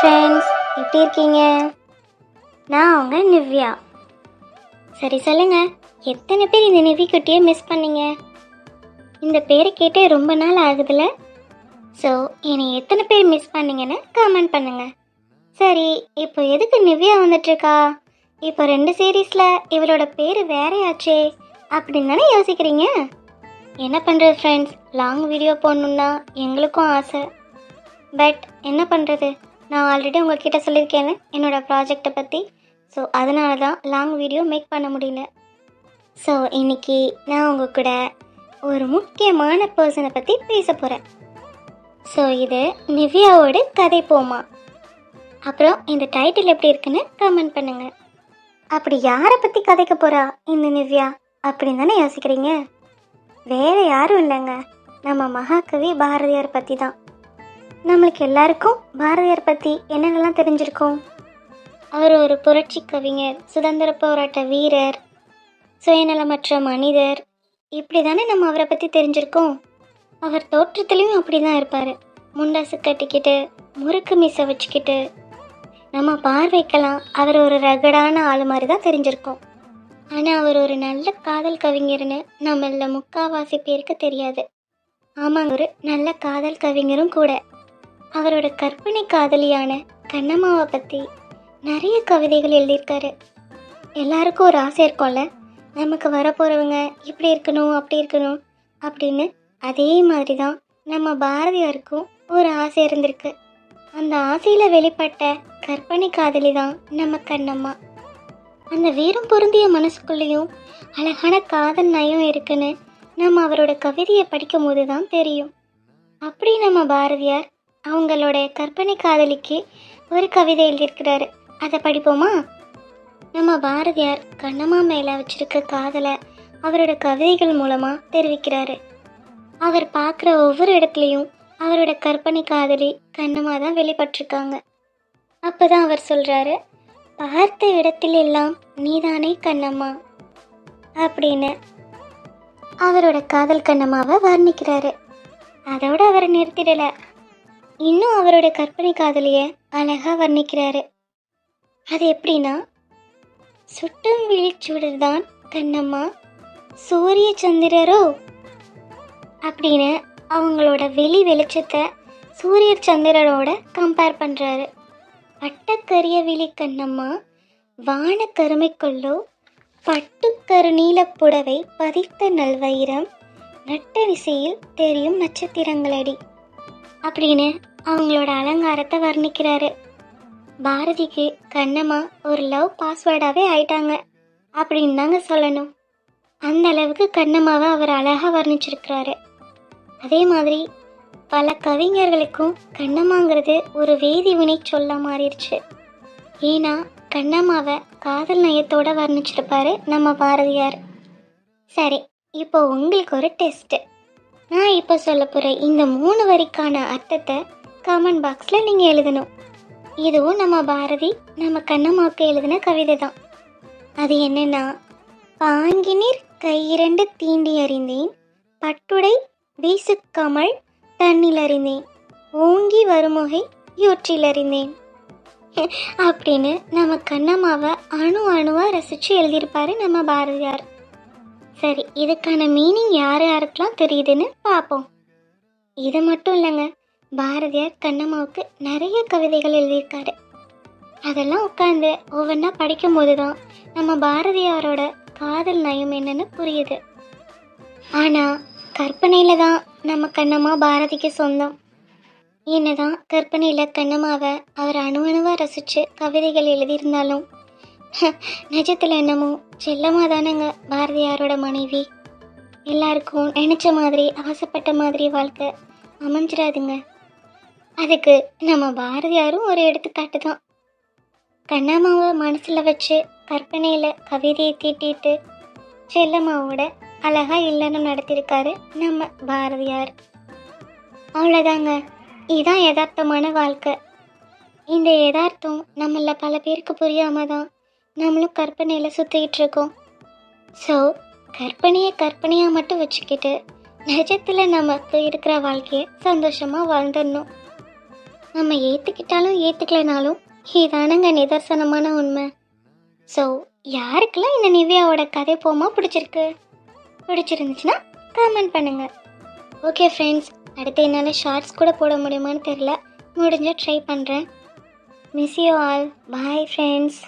Friends எப்படி இருக்கீங்க? நான் அவங்க நிவ்யா. சரி சொல்லுங்க. எத்தனை பேர் இந்த நிவி குட்டியை மிஸ் பண்ணீங்க? இந்த பேரை கேட்டே ரொம்ப நாள் ஆகுதுல்ல ஸோ என்னை எத்தனை பேர் மிஸ் பண்ணீங்கன்னு கமெண்ட் பண்ணுங்க. சரி இப்போ எதுக்கு நிவ்யா வந்துட்டுருக்கா? இப்போ ரெண்டு சீரீஸில் இவளோட பேர் வேறையாச்சே அப்படின்னு தானே யோசிக்கிறீங்க? என்ன பண்ணுறது ஃப்ரெண்ட்ஸ் லாங் வீடியோ போடணுன்னா எங்களுக்கும் ஆசை. பட் என்ன பண்ணுறது நான் ஆல்ரெடி உங்ககிட்ட சொல்லியிருக்கேன்னு என்னோடய ப்ராஜெக்டை பற்றி ஸோ அதனால தான் லாங் வீடியோ மேக் பண்ண முடியல. ஸோ இன்னைக்கு நான் உங்கள் கூட ஒரு முக்கியமான பர்சனை பற்றி பேச போகிறேன் ஸோ இது நிவ்யாவோட கதை போமா? அப்புறம் இந்த டைட்டில் எப்படி இருக்குன்னு கமெண்ட் பண்ணுங்க. அப்படி யாரை பற்றி கதைக்க போகிறா இந்த நிவ்யா அப்படின்னு தானே யோசிக்கிறீங்க? வேற யாரும் இல்லைங்க. நம்ம மகாகவி பாரதியார் பற்றி தான் நம்மளுக்கு எல்லாருக்கும் பாரதியார் பற்றி என்னென்னலாம் தெரிஞ்சிருக்கோம்? அவர் ஒரு புரட்சி கவிஞர் சுதந்திர போராட்ட வீரர் சுயநலமற்ற மனிதர். இப்படி தானே நம்ம அவரை பற்றி தெரிஞ்சிருக்கோம்? அவர் தோற்றத்துலேயும் அப்படி தான் இருப்பார். முண்டாசு கட்டிக்கிட்டு முறுக்கு மீசை வச்சுக்கிட்டு. நம்ம பார்வைக்கெல்லாம் அவர் ஒரு ரகடான ஆள் மாதிரி தான் தெரிஞ்சிருக்கோம். ஆனால் அவர் ஒரு நல்ல காதல் கவிஞர்னு நம்மள முக்காவாசி பேருக்கு தெரியாது. ஆமாங்க ஒரு நல்ல காதல் கவிஞரும் கூட. அவரோட கற்பனை காதலியான கண்ணம்மாவை பற்றி நிறைய கவிதைகள் எழுதியிருக்காரு. எல்லாருக்கும் ஒரு ஆசை இருக்கும்ல? நமக்கு வரப்போகிறவங்க இப்படி இருக்கணும் அப்படி இருக்கணும் அப்படின்னு அதே மாதிரி தான் நம்ம பாரதியாருக்கும் ஒரு ஆசை இருந்திருக்கு. அந்த ஆசையில் வெளிப்பட்ட கற்பனை காதலி தான் நம்ம கண்ணம்மா. அந்த வீரம் பொருந்திய மனசுக்குள்ளேயும் அழகான காதல் நயம் இருக்குன்னு நம்ம அவரோட கவிதையை படிக்கும் போது தான் தெரியும். அப்படி நம்ம பாரதியார் அவங்களோட கற்பனை காதலிக்கு ஒரு கவிதை எழுதியிருக்கிறாரு. அதை படிப்போமா? நம்ம பாரதியார் கண்ணம்மா மேலே வச்சிருக்க காதலை அவரோட கவிதைகள் மூலமாக தெரிவிக்கிறாரு. அவர் பார்க்குற ஒவ்வொரு இடத்துலையும் அவரோட கற்பனை காதலி கண்ணம்மா தான் வெளிப்பட்டிருக்காங்க. அப்போ தான் அவர் சொல்கிறாரு பார்த்த இடத்திலெல்லாம் நீதானே கண்ணம்மா அப்படின்னு அவரோட காதல் கண்ணம்மாவை வர்ணிக்கிறாரு. அதோட அவர் நிறுத்திடலை. இன்னும் அவரோட கற்பனை காதலிய அழகா வர்ணிக்கிறாரு. அது எப்படின்னா சுட்டும் விழிச்சுடர்தான் கண்ணம்மா சூரிய சந்திரரோ அப்படின்னு அவங்களோட வெளி வெளிச்சத்தை சூரிய சந்திரனோட கம்பேர் பண்ணுறாரு பட்டக்கரிய விழி கண்ணம்மா வான கருமைக்குள்ளோ பட்டுக்கரு நீலப்புடவை பதித்த நல்வயிரம் நட்ட விசையில் தெரியும் நட்சத்திரங்களடி. அப்படின்னு அவங்களோட அலங்காரத்தை வர்ணிக்கிறாரு. பாரதிக்கு கண்ணம்மா ஒரு லவ் பாஸ்வேர்டாகவே ஆயிட்டாங்க அப்படின்னு தாங்க சொல்லணும். அந்த அளவுக்கு கண்ணம்மாவை அவர் அழகாக வர்ணிச்சிருக்கிறாரு. அதே மாதிரி பல கவிஞர்களுக்கும் கண்ணம்மாங்கிறது ஒரு வேதி வினை சொல்ல மாறிடுச்சு. ஏன்னா கண்ணம்மாவை காதல் நயத்தோட வர்ணிச்சிருப்பாரு நம்ம பாரதியார். சரி இப்போ உங்களுக்கு ஒரு டெஸ்ட்டு நான் இப்போ சொல்ல போகிற இந்த மூணு வரிக்கான அர்த்தத்தை கமெண்ட் பாக்ஸில் நீங்கள் எழுதணும். இதுவும் நம்ம பாரதி நம்ம கண்ணம்மாவுக்கு எழுதின கவிதை தான். அது என்னென்னா பாங்கினீர் கையிரண்டு தீண்டி அறிந்தேன் பட்டுடை வீசுக்கமல் தண்ணில் அறிந்தேன் ஓங்கி வருமுகை யூற்றில் அறிந்தேன். அப்படின்னு நம்ம கண்ணம்மாவை அணு அணுவாக ரசித்து எழுதியிருப்பாரு நம்ம பாரதியார். சரி இதுக்கான மீனிங் யார் யாருக்கெல்லாம் தெரியுதுன்னு பார்ப்போம் இது மட்டும் இல்லைங்க பாரதியார் கண்ணம்மாவுக்கு நிறைய கவிதைகள் எழுதியிருக்காரு. அதெல்லாம் உட்காந்து ஒவ்வொன்றா படிக்கும்போது தான் நம்ம பாரதியாரோட காதல் நயம் என்னன்னு புரியுது. ஆனால் கற்பனையில் தான் நம்ம கண்ணம்மா பாரதிக்கு சொந்தம். என்னதான் கற்பனையில் கண்ணம்மாவை அவர் அணு அணுவாக ரசித்து கவிதைகள் எழுதியிருந்தாலும் நிஜத்தில் என்னமோ செல்லமாக தானேங்க பாரதியாரோட மனைவி. எல்லாருக்கும் நினச்ச மாதிரி ஆசைப்பட்ட மாதிரி வாழ்க்கை அமைஞ்சிடாதுங்க அதுக்கு நம்ம பாரதியாரும் ஒரு எடுத்துக்காட்டு தான். கண்ணாமாவை மனசில் வச்சு கற்பனையில் கவிதையை தீட்டிட்டு செல்லம்மாவோட அழகாக இல்லைன்னு நடத்தியிருக்காரு நம்ம பாரதியார். அவ்வளோதாங்க இதுதான் யதார்த்தமான வாழ்க்கை. இந்த யதார்த்தம் நம்மள பல பேருக்கு புரியாமல் தான் நம்மளும் கற்பனையில் சுற்றிக்கிட்டு இருக்கோம். ஸோ கற்பனையை கற்பனையாக மட்டும் வச்சுக்கிட்டு நிஜத்தில் நமக்கு இருக்கிற வாழ்க்கையை சந்தோஷமாக வாழ்ந்துடணும். நம்ம ஏற்றுக்கிட்டாலும் ஏற்றுக்கலைனாலும் இதானங்க நிதர்சனமான உண்மை. ஸோ யாருக்கெல்லாம் இந்த நிவ்யாவோட கதை போமா பிடிச்சிருக்கு? பிடிச்சிருந்துச்சுன்னா கமெண்ட் பண்ணுங்க. ஓகே ஃப்ரெண்ட்ஸ் அடுத்து என்னால் ஷார்ட்ஸ் கூட போட முடியுமான்னு தெரில முடிஞ்சால் ட்ரை பண்ணுறேன் miss you all bye friends